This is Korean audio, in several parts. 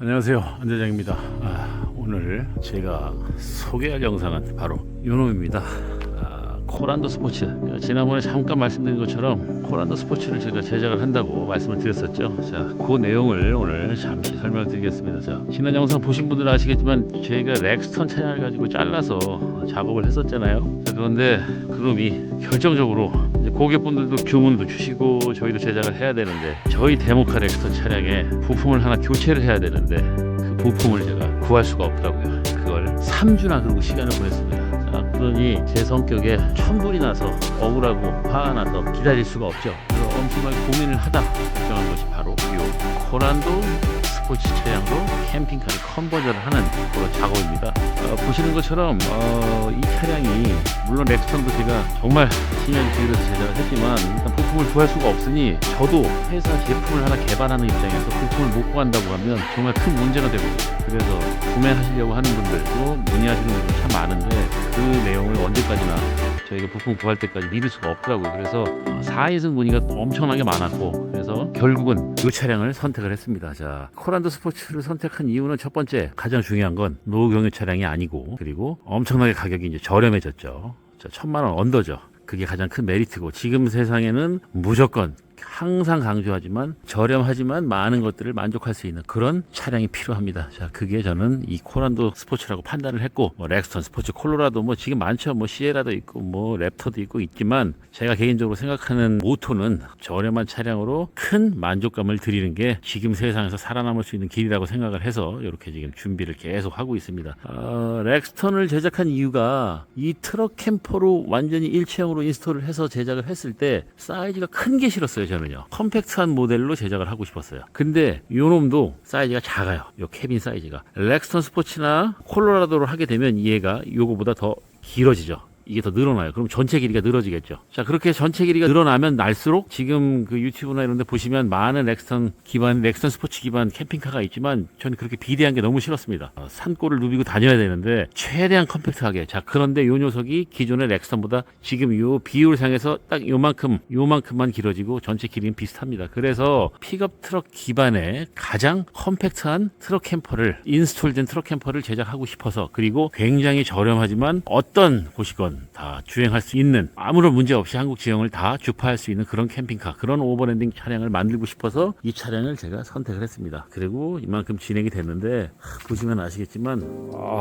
안녕하세요. 안대장입니다. 아, 오늘 제가 소개할 영상은 바로 요놈입니다. 아, 코란도 스포츠 지난번에 잠깐 말씀드린 것처럼 코란도 스포츠를 제가 제작을 한다고 말씀을 드렸었죠 자그 내용을 오늘 잠시 설명을 드리겠습니다 자 지난 영상 보신 분들은 아시겠지만 저희가 렉스턴 차량을 가지고 잘라서 작업을 했었잖아요 자, 그런데 그놈이 결정적으로 고객분들도 주문도 주시고 저희도 제작을 해야 되는데 저희 데모카 렉스턴 차량에 부품을 하나 교체를 해야 되는데 그 부품을 제가 구할 수가 없더라고요. 그걸 3주나 그러고 시간을 보냈습니다. 자, 그러니 제 성격에 천불이 나서 억울하고 화가 나서 기다릴 수가 없죠. 그래서 엄청나게 고민을 하다 결정한 것이 바로 이 코란도 스포츠 차량으로 캠핑카를 컨버전을 하는 그런 작업입니다. 어, 보시는 것처럼 어, 이 차량이 물론 렉스턴도 제가 정말 신경을 기울여서 제작을 했지만 일단 부품을 구할 수가 없으니 저도 회사 제품을 하나 개발하는 입장에서 부품을 못 구한다고 하면 정말 큰 문제가 되거든요. 그래서 구매하시려고 하는 분들도 문의하시는 분들 참 많은데 그 내용을 언제까지나 저희가 부품 구할 때까지 미룰 수가 없더라고요. 그래서 어, 4인승 문의가 엄청나게 많았고 그래서 결국은 이 차량을 선택을 했습니다. 자, 코란도 스포츠를 선택한 이유는 첫 번째 가장 중요한 건 노경유 차량이 아니고 그리고 엄청나게 가격이 이제 저렴해졌죠. 자, 천만 원 언더죠. 그게 가장 큰 메리트고 지금 세상에는 무조건 항상 강조하지만 저렴하지만 많은 것들을 만족할 수 있는 그런 차량이 필요합니다. 자, 그게 저는 이 코란도 스포츠라고 판단을 했고, 뭐 렉스턴 스포츠, 콜로라도 뭐 지금 많죠. 뭐 시에라도 있고, 뭐 랩터도 있고 있지만 제가 개인적으로 생각하는 모토는 저렴한 차량으로 큰 만족감을 드리는 게 지금 세상에서 살아남을 수 있는 길이라고 생각을 해서 이렇게 지금 준비를 계속 하고 있습니다. 어, 렉스턴을 제작한 이유가 이 트럭 캠퍼로 완전히 일체형으로 인스톨을 해서 제작을 했을 때 사이즈가 큰 게 싫었어요. 저는요. 컴팩트한 모델로 제작을 하고 싶었어요. 근데 요 놈도 사이즈가 작아요. 요 캐빈 사이즈가. 렉스턴 스포츠나 콜로라도를 하게 되면 얘가 요거보다 더 길어지죠. 이게 더 늘어나요. 그럼 전체 길이가 늘어지겠죠. 자, 그렇게 전체 길이가 늘어나면 날수록 지금 그 유튜브나 이런 데 보시면 많은 렉스턴 기반, 렉스턴 스포츠 기반 캠핑카가 있지만 저는 그렇게 비대한 게 너무 싫었습니다. 어, 산골을 누비고 다녀야 되는데 최대한 컴팩트하게. 자, 그런데 요 녀석이 기존의 렉스턴보다 지금 요 비율상에서 딱 요만큼, 요만큼만 길어지고 전체 길이는 비슷합니다. 그래서 픽업 트럭 기반의 가장 컴팩트한 트럭 캠퍼를, 인스톨된 트럭 캠퍼를 제작하고 싶어서 그리고 굉장히 저렴하지만 어떤 곳이건 다 주행할 수 있는 아무런 문제 없이 한국 지형을 다 주파할 수 있는 그런 캠핑카 그런 오버랜딩 차량을 만들고 싶어서 이 차량을 제가 선택을 했습니다. 그리고 이만큼 진행이 됐는데 하, 보시면 아시겠지만 아,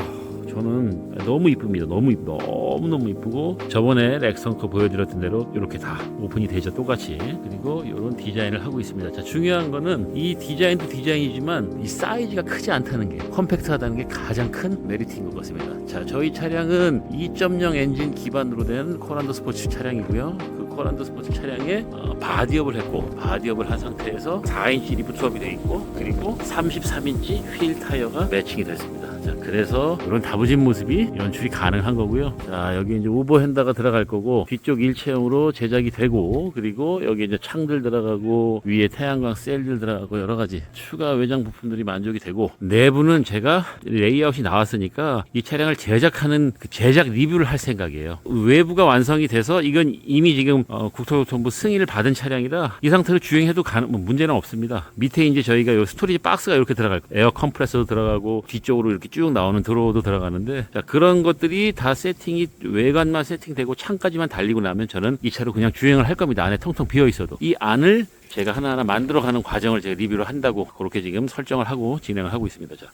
저는 너무 이쁩니다. 너무 너무 너무 이쁘고 저번에 거 보여드렸던 대로 이렇게 다 오픈이 되죠 똑같이. 그리고 이런 디자인을 하고 있습니다. 자 중요한 거는 이 디자인도 디자인이지만 이 사이즈가 크지 않다는 게 컴팩트하다는 게 가장 큰 메리트인 것 같습니다. 자 저희 차량은 2.0 엔진 기반으로 된 코란도 스포츠 차량이고요. 그 코란도 스포츠 차량에 어, 바디업을 했고 바디업을 한 상태에서 4인치 리프트업이 되어 있고 그리고 33인치 휠 타이어가 매칭이 됐습니다. 자, 그래서 이런 다부진 모습이 연출이 가능한 거고요. 자, 여기 이제 오버핸더가 들어갈 거고 뒤쪽 일체형으로 제작이 되고 그리고 여기 이제 창들 들어가고 위에 태양광 셀들 들어가고 여러 가지 추가 외장 부품들이 만족이 되고 내부는 제가 레이아웃이 나왔으니까 이 차량을 제작하는 그 제작 리뷰를 할 생각이에요. 외부가 완성이 돼서 이건 이미 지금 어, 국토교통부 승인을 받은 차량이라 이 상태로 주행해도 가능 뭐 문제는 없습니다. 밑에 이제 저희가 요 스토리지 박스가 이렇게 들어갈 거예요. 에어 컴프레서도 들어가고 뒤쪽으로 이렇게 쭉 나오는 드로어도 들어가는데 자, 그런 것들이 다 세팅이 외관만 세팅되고 창까지만 달리고 나면 저는 이 차로 그냥 주행을 할 겁니다. 안에 텅텅 비어 있어도 이 안을 제가 하나하나 만들어가는 과정을 제가 리뷰를 한다고 그렇게 지금 설정을 하고 진행을 하고 있습니다. 자,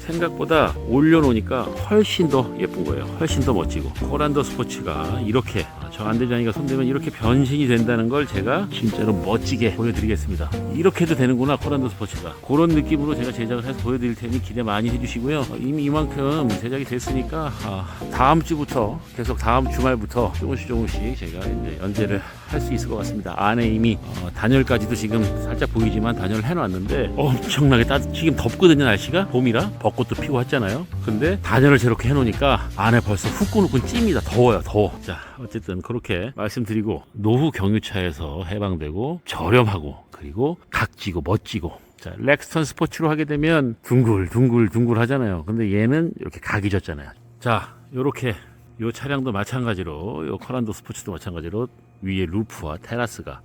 생각보다 올려놓으니까 훨씬 더 예쁜 거예요. 훨씬 더 멋지고 코란도 스포츠가 이렇게 저 안대장이가 손대면 이렇게 변신이 된다는 걸 제가 진짜로 멋지게 보여드리겠습니다. 이렇게 해도 되는구나 코란도 스포츠가 그런 느낌으로 제가 제작을 해서 보여드릴 테니 기대 많이 해주시고요. 어, 이미 이만큼 제작이 됐으니까 아, 다음 주부터 계속 다음 주말부터 조금씩 조금씩 제가 이제 연재를 할 수 있을 것 같습니다. 안에 이미 어, 단열까지도 지금 살짝 보이지만 단열을 해놨는데 엄청나게 따뜻 지금 덥거든요 날씨가 봄이라 벚꽃도 피고 했잖아요. 근데 단열을 저렇게 해놓으니까 안에 벌써 후끈후끈 찜니다. 더워요 더워. 자 어쨌든 그렇게 말씀드리고 노후 경유차에서 해방되고 저렴하고 그리고 각지고 멋지고 자, 렉스턴 스포츠로 하게 되면 둥글 둥글 둥글 하잖아요. 근데 얘는 이렇게 각이 졌잖아요. 자, 요렇게 요 차량도 마찬가지로 요 커란도 스포츠도 마찬가지로 위에 루프와 테라스가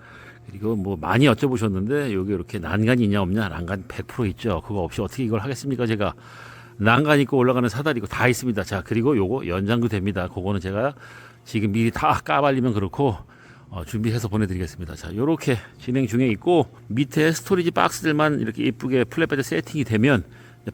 그리고 뭐 많이 여쭤보셨는데 여기 이렇게 난간이 있냐 없냐 난간 100% 있죠. 그거 없이 어떻게 이걸 하겠습니까 제가 난간 있고 올라가는 사다리 있고 다 있습니다. 자 그리고 요거 연장도 됩니다. 그거는 제가 지금 미리 다 까발리면 그렇고 어, 준비해서 보내드리겠습니다. 자 요렇게 진행 중에 있고 밑에 스토리지 박스들만 이렇게 이쁘게 플랫베드 세팅이 되면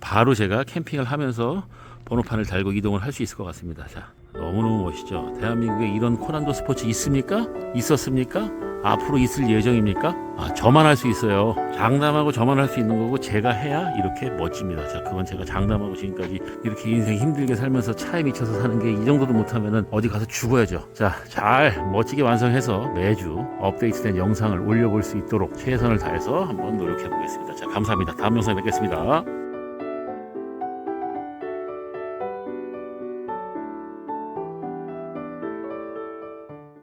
바로 제가 캠핑을 하면서 번호판을 달고 이동을 할 수 있을 것 같습니다. 자 너무너무 멋있죠. 대한민국에 이런 코난도 스포츠 있습니까? 있었습니까? 앞으로 있을 예정입니까? 아, 저만 할 수 있어요. 장담하고 저만 할 수 있는 거고 제가 해야 이렇게 멋집니다. 자, 그건 제가 장담하고 지금까지 이렇게 인생 힘들게 살면서 차에 미쳐서 사는 게 이 정도도 못하면은 어디 가서 죽어야죠. 자, 잘 멋지게 완성해서 매주 업데이트된 영상을 올려볼 수 있도록 최선을 다해서 한번 노력해 보겠습니다. 자, 감사합니다. 다음 영상에 뵙겠습니다.